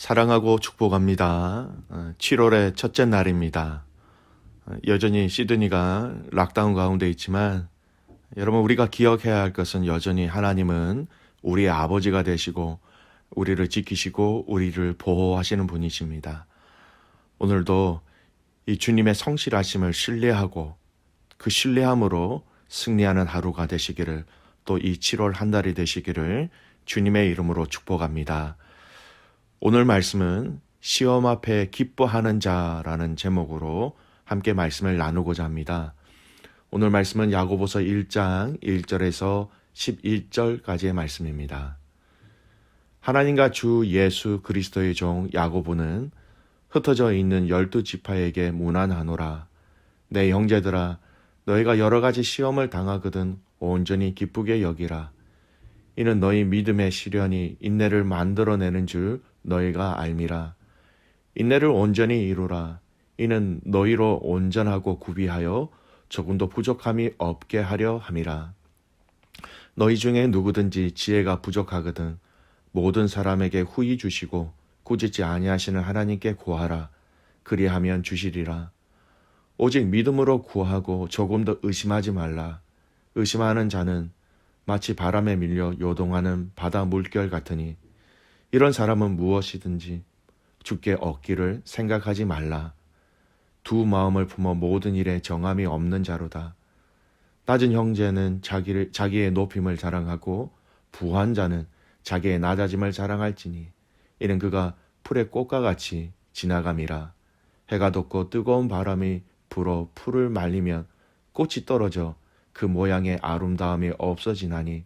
사랑하고 축복합니다. 7월의 첫째 날입니다. 어, 여전히 시드니가 락다운 가운데 있지만 여러분 우리가 기억해야 할 것은 여전히 하나님은 우리의 아버지가 되시고 우리를 지키시고 우리를 보호하시는 분이십니다. 오늘도 이 주님의 성실하심을 신뢰하고 그 신뢰함으로 승리하는 하루가 되시기를 또 이 7월 한 달이 되시기를 주님의 이름으로 축복합니다. 오늘 말씀은 시험 앞에 기뻐하는 자라는 제목으로 함께 말씀을 나누고자 합니다. 오늘 말씀은 야고보서 1장 1절에서 11절까지의 말씀입니다. 하나님과 주 예수 그리스도의 종 야고보는 흩어져 있는 열두 지파에게 문안하노라. 내 형제들아, 너희가 여러 가지 시험을 당하거든 온전히 기쁘게 여기라. 이는 너희 믿음의 시련이 인내를 만들어내는 줄 너희가 알미라. 인내를 온전히 이루라. 이는 너희로 온전하고 구비하여 조금도 부족함이 없게 하려 함이라. 너희 중에 누구든지 지혜가 부족하거든 모든 사람에게 후히 주시고 꾸짖지 아니하시는 하나님께 구하라. 그리하면 주시리라. 오직 믿음으로 구하고 조금 더 의심하지 말라. 의심하는 자는 마치 바람에 밀려 요동하는 바다 물결 같으니 이런 사람은 무엇이든지 죽게 얻기를 생각하지 말라. 두 마음을 품어 모든 일에 정함이 없는 자로다. 낮은 형제는 자기를, 자기의 높임을 자랑하고 부한 자는 자기의 낮아짐을 자랑할지니 이는 그가 풀의 꽃과 같이 지나감이라. 해가 돋고 뜨거운 바람이 불어 풀을 말리면 꽃이 떨어져 그 모양의 아름다움이 없어지나니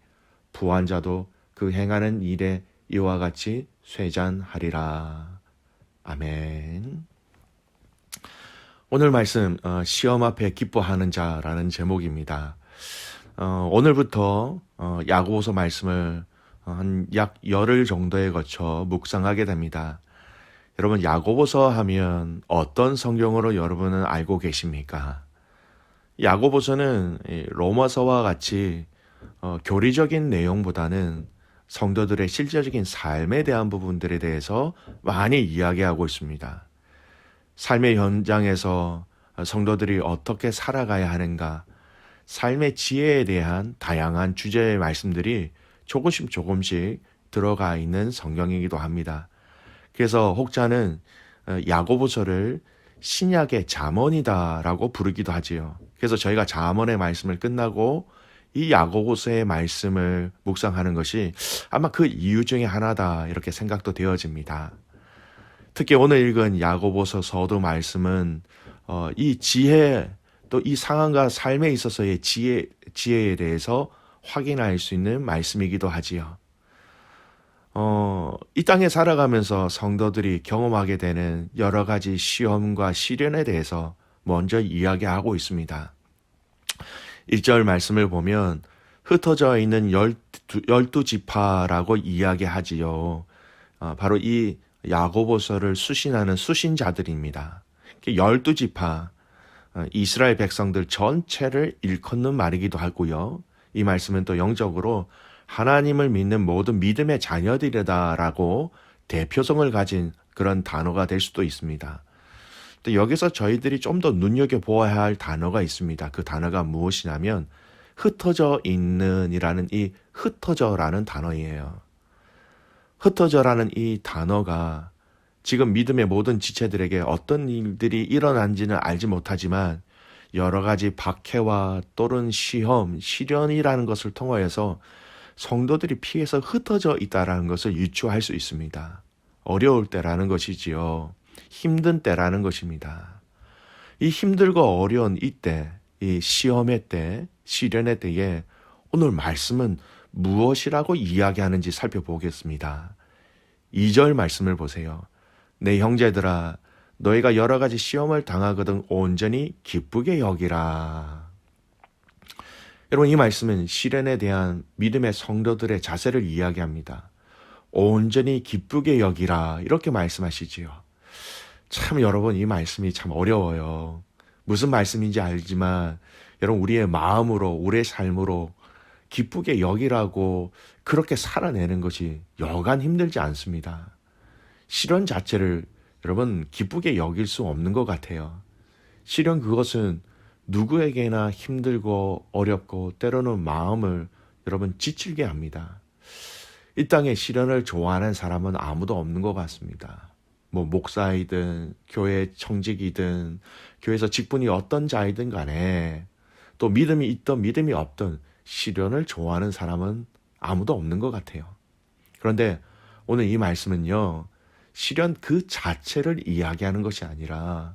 부한 자도 그 행하는 일에 이와 같이 쇠잔하리라. 아멘. 오늘 말씀 어, 시험 앞에 기뻐하는 자라는 제목입니다. 어, 오늘부터 어, 야고보서 말씀을 한 약 열흘 정도에 거쳐 묵상하게 됩니다. 여러분 야고보서 하면 어떤 성경으로 여러분은 알고 계십니까? 야고보서는 로마서와 같이 교리적인 내용보다는 성도들의 실제적인 삶에 대한 부분들에 대해서 많이 이야기하고 있습니다. 삶의 현장에서 성도들이 어떻게 살아가야 하는가, 삶의 지혜에 대한 다양한 주제의 말씀들이 조금씩 조금씩 들어가 있는 성경이기도 합니다. 그래서 혹자는 야고보서를 신약의 잠언이다라고 부르기도 하지요. 그래서 저희가 잠언의 말씀을 끝나고 이 야고보서의 말씀을 묵상하는 것이 아마 그 이유 중에 하나다 이렇게 생각도 되어집니다. 특히 오늘 읽은 야고보서 서도 말씀은 어, 이 지혜 또 이 상황과 삶에 있어서의 지혜 지혜에 대해서 확인할 수 있는 말씀이기도 하지요. 어, 이 땅에 살아가면서 성도들이 경험하게 되는 여러 가지 시험과 시련에 대해서 먼저 이야기하고 있습니다. 1절 말씀을 보면 흩어져 있는 열두, 열두 지파라고 이야기하지요. 어, 바로 이 야고보서를 수신하는 수신자들입니다. 열두 지파, 어, 이스라엘 백성들 전체를 일컫는 말이기도 하고요. 이 말씀은 또 영적으로 하나님을 믿는 모든 믿음의 자녀들이다라고 대표성을 가진 그런 단어가 될 수도 있습니다. 또 여기서 저희들이 좀 더 눈여겨 보아야 할 단어가 있습니다. 그 단어가 무엇이냐면 흩어져 있는이라는 이 흩어져라는 단어예요. 흩어져라는 이 단어가 지금 믿음의 모든 지체들에게 어떤 일들이 일어난지는 알지 못하지만 여러 가지 박해와 또는 시험, 시련이라는 것을 통하여서 성도들이 피해서 흩어져 있다라는 것을 유추할 수 있습니다. 어려울 때라는 것이지요. 힘든 때라는 것입니다. 이 힘들고 어려운 이때, 이 시험의 때, 시련의 때에 오늘 말씀은 무엇이라고 이야기하는지 살펴보겠습니다. 2절 말씀을 보세요. 내 형제들아, 너희가 여러 가지 시험을 당하거든 온전히 기쁘게 여기라. 여러분, 이 말씀은 시련에 대한 믿음의 성도들의 자세를 이야기합니다. 온전히 기쁘게 여기라. 이렇게 말씀하시지요. 참 여러분, 이 말씀이 참 어려워요. 무슨 말씀인지 알지만, 여러분, 우리의 마음으로, 우리의 삶으로 기쁘게 여기라고 그렇게 살아내는 것이 여간 힘들지 않습니다. 시련 자체를 여러분 기쁘게 여길 수 없는 것 같아요. 시련 그것은 누구에게나 힘들고 어렵고 때로는 마음을 여러분 지치게 합니다. 이 땅에 시련을 좋아하는 사람은 아무도 없는 것 같습니다. 뭐 목사이든 교회 청직이든 교회에서 직분이 어떤 자이든 간에 또 믿음이 있던 믿음이 없던 시련을 좋아하는 사람은 아무도 없는 것 같아요. 그런데 오늘 이 말씀은요, 시련 그 자체를 이야기하는 것이 아니라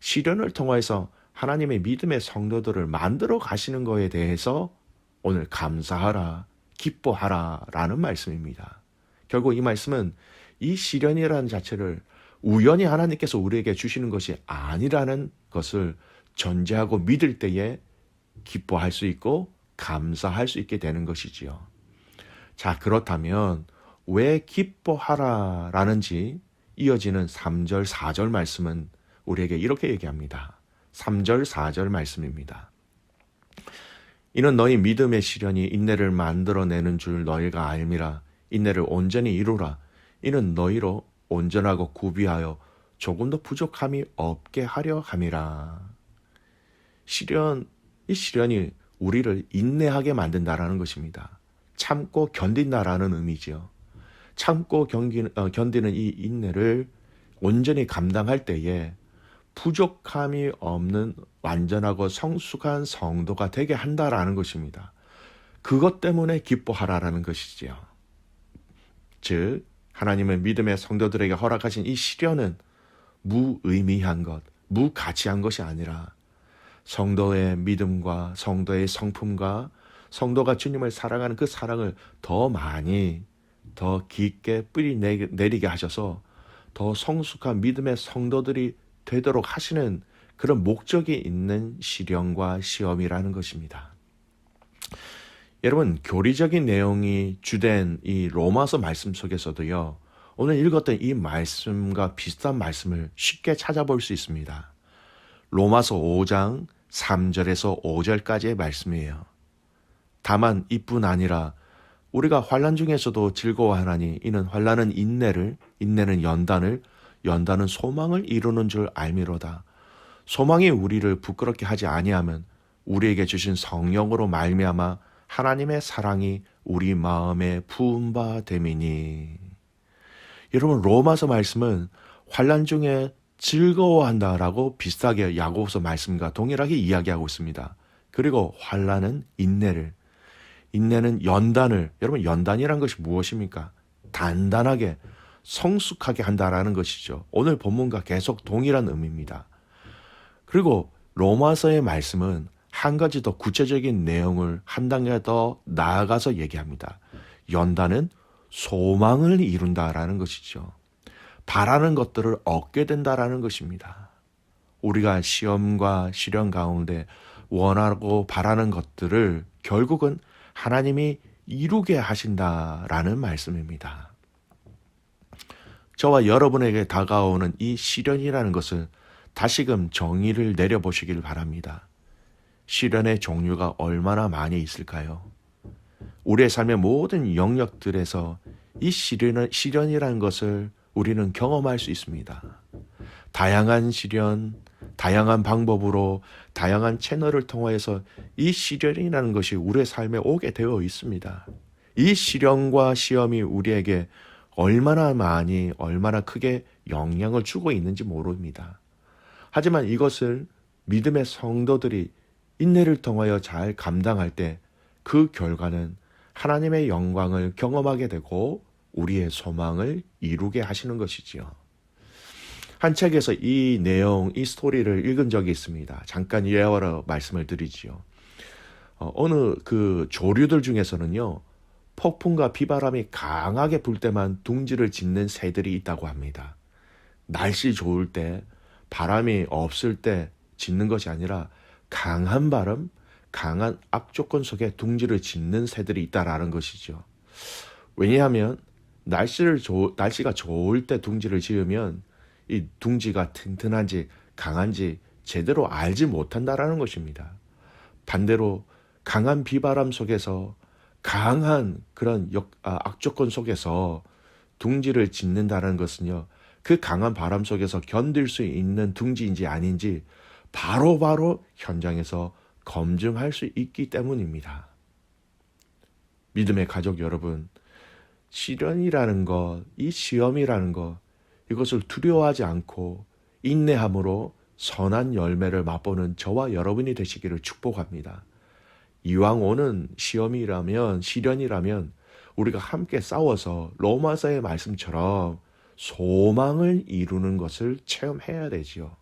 시련을 통해서 하나님의 믿음의 성도들을 만들어 가시는 것에 대해서 오늘 감사하라, 기뻐하라 라는 말씀입니다. 결국 이 말씀은 이 시련이라는 자체를 우연히 하나님께서 우리에게 주시는 것이 아니라는 것을 전제하고 믿을 때에 기뻐할 수 있고 감사할 수 있게 되는 것이지요. 자, 그렇다면 왜 기뻐하라 라는지 이어지는 3절, 4절 말씀은 우리에게 이렇게 얘기합니다. 3절, 4절 말씀입니다. 이는 너희 믿음의 시련이 인내를 만들어내는 줄 너희가 알미라. 인내를 온전히 이루라. 이는 너희로 온전하고 구비하여 조금도 부족함이 없게 하려 함이라. 시련, 이 시련이 우리를 인내하게 만든다라는 것입니다. 참고 견딘다라는 의미지요. 참고 견디는, 어, 견디는 이 인내를 온전히 감당할 때에 부족함이 없는 완전하고 성숙한 성도가 되게 한다라는 것입니다. 그것 때문에 기뻐하라라는 것이지요. 즉, 하나님은 믿음의 성도들에게 허락하신 이 시련은 무의미한 것, 무가치한 것이 아니라 성도의 믿음과 성도의 성품과 성도가 주님을 사랑하는 그 사랑을 더 많이 더 깊게 뿌리 내리게 하셔서 더 성숙한 믿음의 성도들이 되도록 하시는 그런 목적이 있는 시련과 시험이라는 것입니다. 여러분, 교리적인 내용이 주된 이 로마서 말씀 속에서도요, 오늘 읽었던 이 말씀과 비슷한 말씀을 쉽게 찾아볼 수 있습니다. 로마서 5장 3절에서 5절까지의 말씀이에요. 다만 이뿐 아니라 우리가 환란 중에서도 즐거워하나니 이는 환란은 인내를 인내는 연단을 연단은 소망을 이루는 줄 알미로다. 소망이 우리를 부끄럽게 하지 아니하면 우리에게 주신 성령으로 말미암아 하나님의 사랑이 우리 마음에 부은 바 됨이니. 여러분 로마서 말씀은 환란 중에 즐거워한다라고 비슷하게 야고보서 말씀과 동일하게 이야기하고 있습니다. 그리고 환란은 인내를 인내는 연단을 여러분 연단이란 것이 무엇입니까? 단단하게 성숙하게 한다라는 것이죠. 오늘 본문과 계속 동일한 의미입니다. 그리고 로마서의 말씀은 한 가지 더 구체적인 내용을 한 단계 더 나아가서 얘기합니다. 연단은 소망을 이룬다라는 것이죠. 바라는 것들을 얻게 된다라는 것입니다. 우리가 시험과 시련 가운데 원하고 바라는 것들을 결국은 하나님이 이루게 하신다라는 말씀입니다. 저와 여러분에게 다가오는 이 시련이라는 것을 다시금 정의를 내려보시길 바랍니다. 시련의 종류가 얼마나 많이 있을까요? 우리의 삶의 모든 영역들에서 이 시련, 시련이라는 것을 우리는 경험할 수 있습니다. 다양한 시련, 다양한 방법으로 다양한 채널을 통해서 이 시련이라는 것이 우리의 삶에 오게 되어 있습니다. 이 시련과 시험이 우리에게 얼마나 많이, 얼마나 크게 영향을 주고 있는지 모릅니다. 하지만 이것을 믿음의 성도들이 인내를 통하여 잘 감당할 때 그 결과는 하나님의 영광을 경험하게 되고 우리의 소망을 이루게 하시는 것이지요. 한 책에서 이 내용, 이 스토리를 읽은 적이 있습니다. 잠깐 예화로 말씀을 드리지요. 어, 어느 그 조류들 중에서는요, 폭풍과 비바람이 강하게 불 때만 둥지를 짓는 새들이 있다고 합니다. 날씨 좋을 때, 바람이 없을 때 짓는 것이 아니라 강한 바람, 강한 악조건 속에 둥지를 짓는 새들이 있다라는 것이죠. 왜냐하면 날씨를 조, 날씨가 좋을 때 둥지를 지으면 이 둥지가 튼튼한지 강한지 제대로 알지 못한다라는 것입니다. 반대로 강한 비바람 속에서 강한 그런 역, 아, 악조건 속에서 둥지를 짓는다는 것은요. 그 강한 바람 속에서 견딜 수 있는 둥지인지 아닌지 바로 바로 현장에서 검증할 수 있기 때문입니다. 믿음의 가족 여러분, 시련이라는 것, 이 시험이라는 것, 이것을 두려워하지 않고 인내함으로 선한 열매를 맛보는 저와 여러분이 되시기를 축복합니다. 이왕 오는 시험이라면, 시련이라면 우리가 함께 싸워서 로마서의 말씀처럼 소망을 이루는 것을 체험해야 되지요.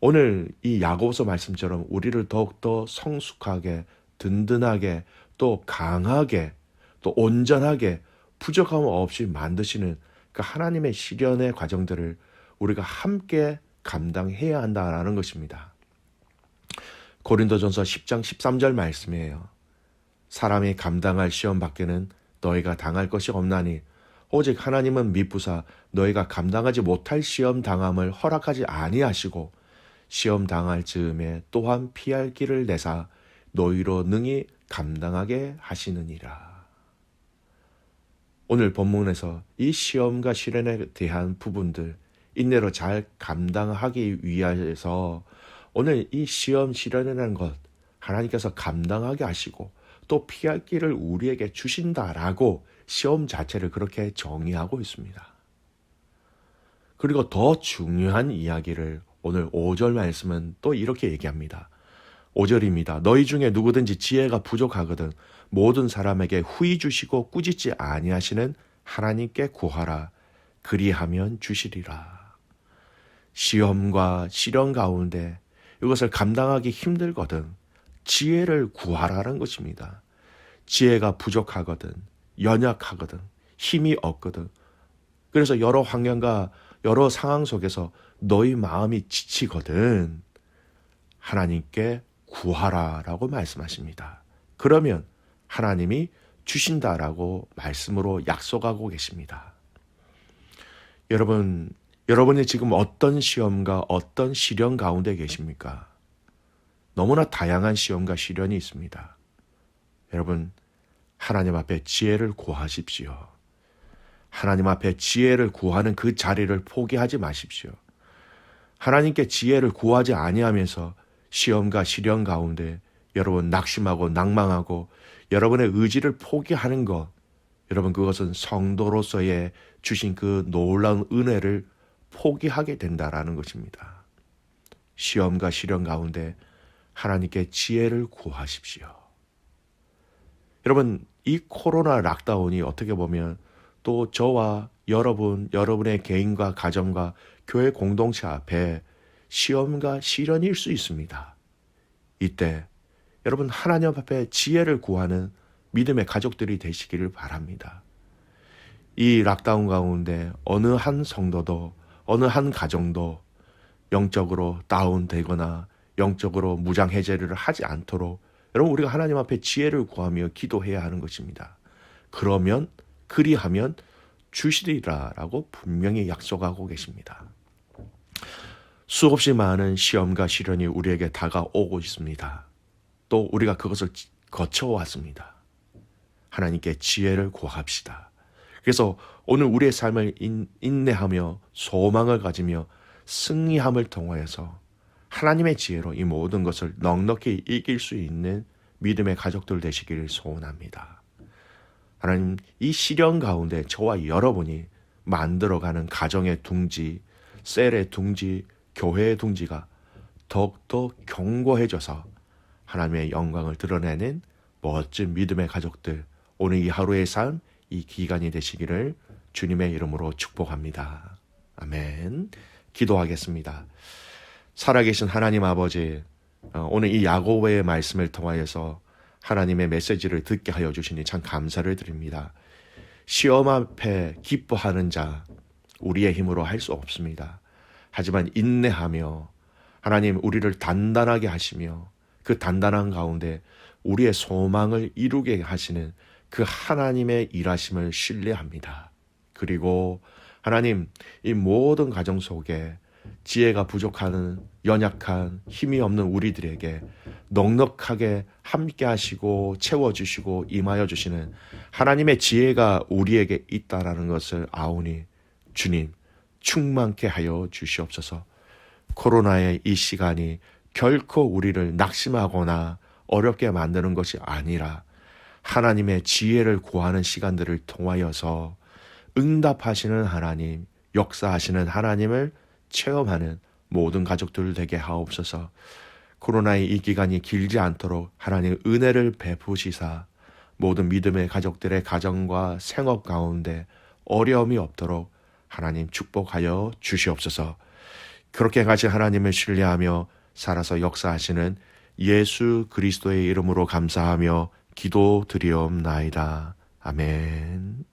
오늘 이 야고보서 말씀처럼 우리를 더욱더 성숙하게, 든든하게, 또 강하게, 또 온전하게 부족함 없이 만드시는 그 하나님의 시련의 과정들을 우리가 함께 감당해야 한다라는 것입니다. 고린도전서 10장 13절 말씀이에요. 사람이 감당할 시험 밖에는 너희가 당할 것이 없나니 오직 하나님은 미쁘사 너희가 감당하지 못할 시험 당함을 허락하지 아니하시고 시험 당할 즈음에 또한 피할 길을 내사 너희로 능히 감당하게 하시느니라. 오늘 본문에서 이 시험과 시련에 대한 부분들 인내로 잘 감당하기 위해서 오늘 이 시험 시련이라는 것 하나님께서 감당하게 하시고 또 피할 길을 우리에게 주신다라고 시험 자체를 그렇게 정의하고 있습니다. 그리고 더 중요한 이야기를 오늘 5절 말씀은 또 이렇게 얘기합니다. 5절입니다. 너희 중에 누구든지 지혜가 부족하거든 모든 사람에게 후히 주시고 꾸짖지 아니하시는 하나님께 구하라. 그리하면 주시리라. 시험과 시련 가운데 이것을 감당하기 힘들거든 지혜를 구하라는 것입니다. 지혜가 부족하거든 연약하거든 힘이 없거든 그래서 여러 환경과 여러 상황 속에서 너희 마음이 지치거든 하나님께 구하라라고 말씀하십니다. 그러면 하나님이 주신다라고 말씀으로 약속하고 계십니다. 여러분, 여러분이 지금 어떤 시험과 어떤 시련 가운데 계십니까? 너무나 다양한 시험과 시련이 있습니다. 여러분, 하나님 앞에 지혜를 구하십시오. 하나님 앞에 지혜를 구하는 그 자리를 포기하지 마십시오. 하나님께 지혜를 구하지 아니하면서 시험과 시련 가운데 여러분 낙심하고 낭망하고 여러분의 의지를 포기하는 것, 여러분 그것은 성도로서의 주신 그 놀라운 은혜를 포기하게 된다라는 것입니다. 시험과 시련 가운데 하나님께 지혜를 구하십시오. 여러분, 이 코로나 락다운이 어떻게 보면 또 저와 여러분, 여러분의 개인과 가정과 교회 공동체 앞에 시험과 시련일 수 있습니다. 이때 여러분 하나님 앞에 지혜를 구하는 믿음의 가족들이 되시기를 바랍니다. 이 락다운 가운데 어느 한 성도도 어느 한 가정도 영적으로 다운되거나 영적으로 무장 해제를 하지 않도록 여러분 우리가 하나님 앞에 지혜를 구하며 기도해야 하는 것입니다. 그러면 그리하면 주시리라라고 분명히 약속하고 계십니다. 수없이 많은 시험과 시련이 우리에게 다가오고 있습니다. 또 우리가 그것을 거쳐왔습니다. 하나님께 지혜를 구합시다. 그래서 오늘 우리의 삶을 인내하며 소망을 가지며 승리함을 통하여서 하나님의 지혜로 이 모든 것을 넉넉히 이길 수 있는 믿음의 가족들 되시기를 소원합니다. 하나님, 이 시련 가운데 저와 여러분이 만들어가는 가정의 둥지, 셀의 둥지, 교회의 둥지가 더욱더 견고해져서 하나님의 영광을 드러내는 멋진 믿음의 가족들, 오늘 이 하루의 삶, 이 기간이 되시기를 주님의 이름으로 축복합니다. 아멘. 기도하겠습니다. 살아계신 하나님 아버지, 어, 오늘 이 야고보의 말씀을 통하여서 하나님의 메시지를 듣게 하여 주시니 참 감사를 드립니다. 시험 앞에 기뻐하는 자, 우리의 힘으로 할 수 없습니다. 하지만 인내하며 하나님 우리를 단단하게 하시며 그 단단한 가운데 우리의 소망을 이루게 하시는 그 하나님의 일하심을 신뢰합니다. 그리고 하나님 이 모든 가정 속에 지혜가 부족한 연약한 힘이 없는 우리들에게 넉넉하게 함께 하시고 채워 주시고 임하여 주시는 하나님의 지혜가 우리에게 있다라는 것을 아오니 주님 충만케 하여 주시옵소서. 코로나의 이 시간이 결코 우리를 낙심하거나 어렵게 만드는 것이 아니라 하나님의 지혜를 구하는 시간들을 통하여서 응답하시는 하나님, 역사하시는 하나님을 체험하는 모든 가족들 되게 하옵소서. 코로나의 이 기간이 길지 않도록 하나님 은혜를 베푸시사 모든 믿음의 가족들의 가정과 생업 가운데 어려움이 없도록 하나님 축복하여 주시옵소서. 그렇게 가진 하나님을 신뢰하며 살아서 역사하시는 예수 그리스도의 이름으로 감사하며 기도 드리옵나이다. 아멘.